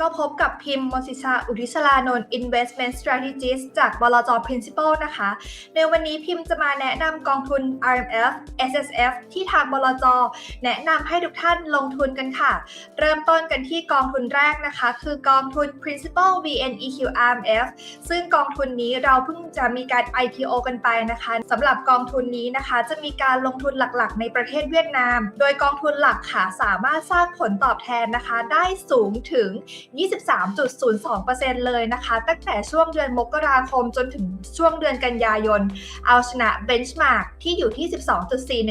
ก็พบกับพิมพ์มนสิชาอุทิศลานนท์ Investment Strategist จากบลจ Principal นะคะ ในวันนี้พิมพ์จะมาแนะนำกองทุน RMF SSF ที่ทางบลจ แนะนำให้ทุกท่านลงทุนกันค่ะ เริ่มต้นกันที่กองทุนแรกนะคะ คือกองทุน Principal VNEQ RMF ซึ่งกองทุนนี้เราเพิ่งจะมีการ IPO กันไปนะคะสำหรับกองทุนนี้นะคะ จะมีการลงทุนหลักๆ ในประเทศเวียดนาม โดยกองทุนหลักค่ะสามารถสร้างผลตอบแทนนะคะได้สูงถึง23.02%เลยนะคะ ตั้งแต่ช่วงเดือนมกราคมจนถึงช่วงเดือนกันยายน เอาชนะเบนช์มาร์กที่อยู่ที่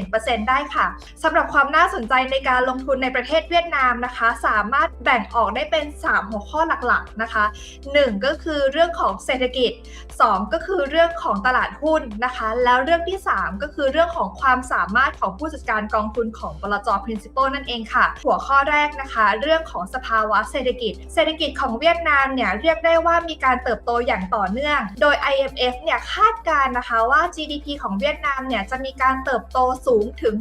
12.41%ได้ค่ะสำหรับความน่าสนใจในการลงทุนในประเทศเวียดนามนะคะ สามารถแบ่งออกได้เป็น 3 หัวข้อหลักๆนะคะ 1 ก็คือเรื่องของเศรษฐกิจ 2 ก็คือเรื่องของตลาดหุ้นนะคะ แล้วเรื่องที่ 3 ก็คือเรื่องของความสามารถของผู้จัดการกองทุนของบลจ Principal นั่นเองค่ะ หัวข้อแรกนะคะ เรื่องของสภาวะเศรษฐกิจเศรษฐกิจของเวียดนามเนี่ยเรียกได้ว่ามีการเติบโตอย่างต่อเนื่อง โดย IMF เนี่ยคาดการณ์นะคะว่า GDP ของเวียดนามเนี่ยจะมีการเติบโตสูงถึง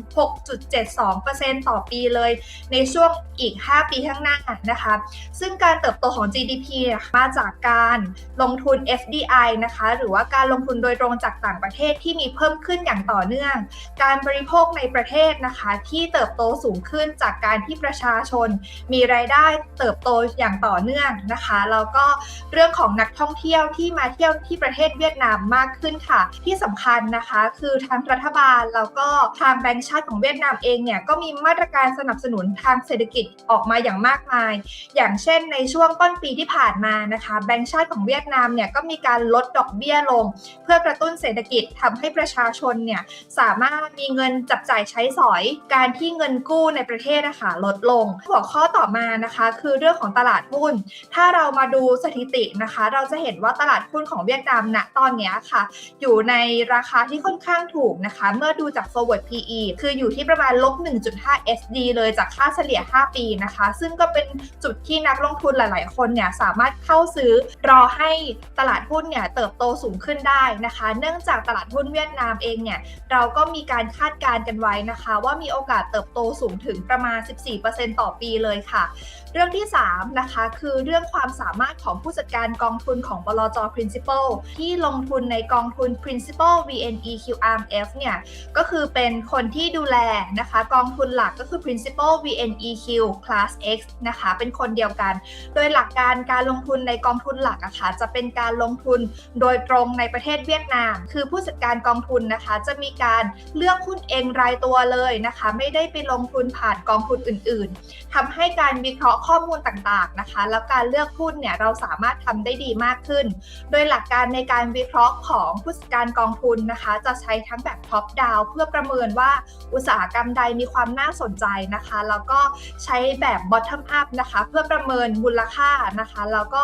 6.72%ต่อปีเลย ในช่วงอีก 5 ปีข้างหน้านะคะ ซึ่งการเติบโตของ GDP เนี่ยมาจากการลงทุน FDI นะคะ หรือว่าการลงทุนโดยตรงจากต่างประเทศที่มีเพิ่มขึ้นอย่างต่อเนื่อง การบริโภคในประเทศนะคะ ที่เติบโตสูงขึ้นจากการที่ประชาชน มีรายได้เติบโตอย่างต่อเนื่องนะคะแล้วก็เรื่องของนักท่องเที่ยวที่มาเที่ยวที่ประเทศเวียดนามมากขึ้นค่ะ ที่สำคัญนะคะคือทางรัฐบาลแล้วก็ทางแบงก์ชาติของเวียดนามเองเนี่ยก็มีมาตรการสนับสนุนทางเศรษฐกิจออกมาอย่างมากมาย อย่างเช่นในช่วงต้นปีที่ผ่านมานะคะแบงก์ชาติของเวียดนามเนี่ยก็มีการลดดอกเบี้ยลง เพื่อกระตุ้นเศรษฐกิจทำให้ประชาชนเนี่ยสามารถมีเงินจับจ่ายใช้สอย การที่เงินกู้ในประเทศนะคะลดลง หัวข้อต่อมานะคะ คือเรื่องของตลาดหุ้น ถ้าเรามาดูสถิตินะคะ เราจะเห็นว่าตลาดหุ้นของเวียดนามณตอนนี้ค่ะ อยู่ในราคาที่ค่อนข้างถูกนะคะ เมื่อดูจาก forward PE คืออยู่ที่ประมาณลบ 1.5 SD เลยจากค่าเฉลี่ย 5 ปีนะคะ ซึ่งก็เป็นจุดที่นักลงทุนหลาย ๆ คนเนี่ยสามารถเข้าซื้อรอให้ตลาดหุ้นเนี่ยเติบโตสูงขึ้นได้นะคะ เนื่องจากตลาดหุ้นเวียดนามเองเนี่ยเราก็มีการคาดการณ์กันไว้นะคะ ว่ามีโอกาสเติบโตสูงถึงประมาณ 14%ต่อปีเลยค่ะ เรื่องที่ 3 นะคะคือเรื่องความสามารถของผู้จัดการกองทุนของบลจ Principal ที่ลงทุนในกองทุน Principal VNEQ RMF เนี่ย ก็คือเป็นคนที่ดูแลนะคะ กองทุนหลักก็คือ Principal VNEQ Class X นะคะ เป็นคนเดียวกัน โดยหลักการการลงทุนในกองทุนหลักอะคะจะเป็นการลงทุนโดยตรงในประเทศเวียดนาม คือผู้จัดการกองทุนนะคะ จะมีการเลือกหุ้นเองรายตัวเลยนะคะ ไม่ได้ไปลงทุนผ่านกองทุนอื่น ๆทำให้การวิเคราะห์ข้อมูลต่าง ๆ นะคะแล้วการเลือกหุ้นเนี่ยเราสามารถทำได้ดีมากขึ้น โดยหลักการในการวิเคราะห์ของผู้จัดการกองทุนนะคะ จะใช้ทั้งแบบท็อปดาวเพื่อประเมินว่าอุตสาหกรรมใดมีความน่าสนใจนะคะ แล้วก็ใช้แบบบอททอมอัพนะคะ เพื่อประเมินมูลค่านะคะ แล้วก็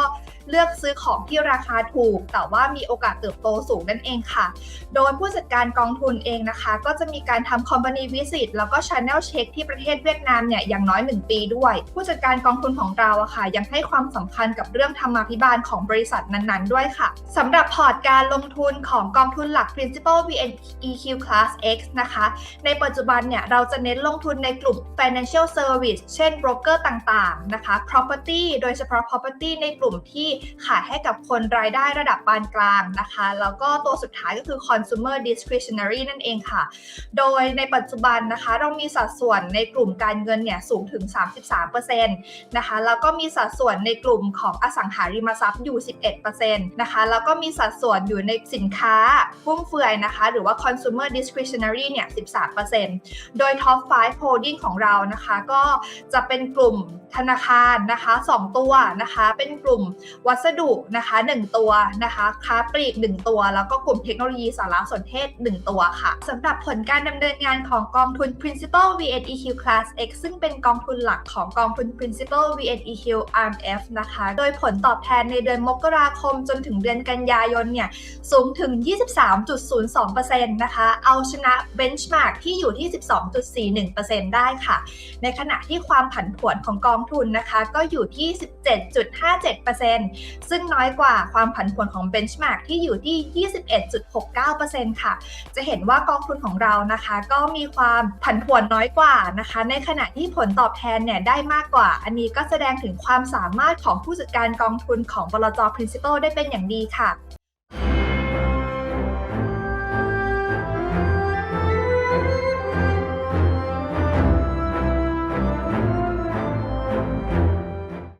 เลือกซื้อของที่ราคาถูก แต่ว่ามีโอกาสเติบโตสูงนั่นเองค่ะ โดยผู้จัดการกองทุนเองนะคะ ก็จะมีการทำ company visit แล้วก็ channel check ที่ประเทศเวียดนามเนี่ยอย่างน้อย 1 ปีด้วย ผู้จัดการกองทุนของเราอะค่ะ ยังให้ความสำคัญกับเรื่องธรรมาภิบาลของบริษัทนั้นๆ ด้วยค่ะสำหรับพอร์ตการลงทุนของกองทุนหลัก principal VNEQ Class X นะคะ ในปัจจุบันเนี่ยเราจะเน้นลงทุนในกลุ่ม financial service เช่น broker ต่างๆนะคะ property โดยเฉพาะ property ในกลุ่มที่ขายให้กับคนรายได้ระดับปานกลางนะคะ แล้วก็ตัวสุดท้ายก็คือ consumer discretionary นั่นเองค่ะ โดยในปัจจุบันนะคะ เรามีสัดส่วนในกลุ่มการเงินเนี่ยสูงถึง 33%นะคะ แล้วก็มีสัดส่วนในกลุ่มของอสังหาริมทรัพย์อยู่ 11%นะคะ แล้วก็มีสัดส่วนอยู่ในสินค้าฟุ่มเฟือยนะคะ หรือว่า consumer discretionary เนี่ย 13%โดย top 5 holding ของเรานะคะ ก็จะเป็นกลุ่มธนาคารนะคะ 2 ตัวนะคะ เป็นกลุ่มวัสดุนะคะ 1 ตัวนะคะค้าปลีก 1 ตัว แล้วก็กลุ่มเทคโนโลยีสารสนเทศ 1 ตัวค่ะสำหรับผลการดำเนินงานของกองทุน Principal VNEQ Class X ซึ่งเป็นกองทุนหลักของกองทุน Principal VNEQ RMF นะคะ โดยผลตอบแทนในเดือนมกราคมจนถึงเดือนกันยายนเนี่ยสูงถึง 23.02%นะคะเอาชนะ benchmark ที่อยู่ที่ 12.41%ได้ค่ะ ในขณะที่ความผันผวนของกองทุนนะคะก็อยู่ที่ 17.57%ซึ่งน้อยกว่าความผันผวนของ benchmark ที่อยู่ที่ 21.69%ค่ะ จะเห็นว่ากองทุนของเรานะคะ ก็มีความผันผวนน้อยกว่านะคะ ในขณะที่ผลตอบแทนเนี่ยได้มากกว่า อันนี้ก็แสดงถึงความความสามารถของผู้จัดการกองทุนของบลจ Principal ได้เป็นอย่างดีค่ะ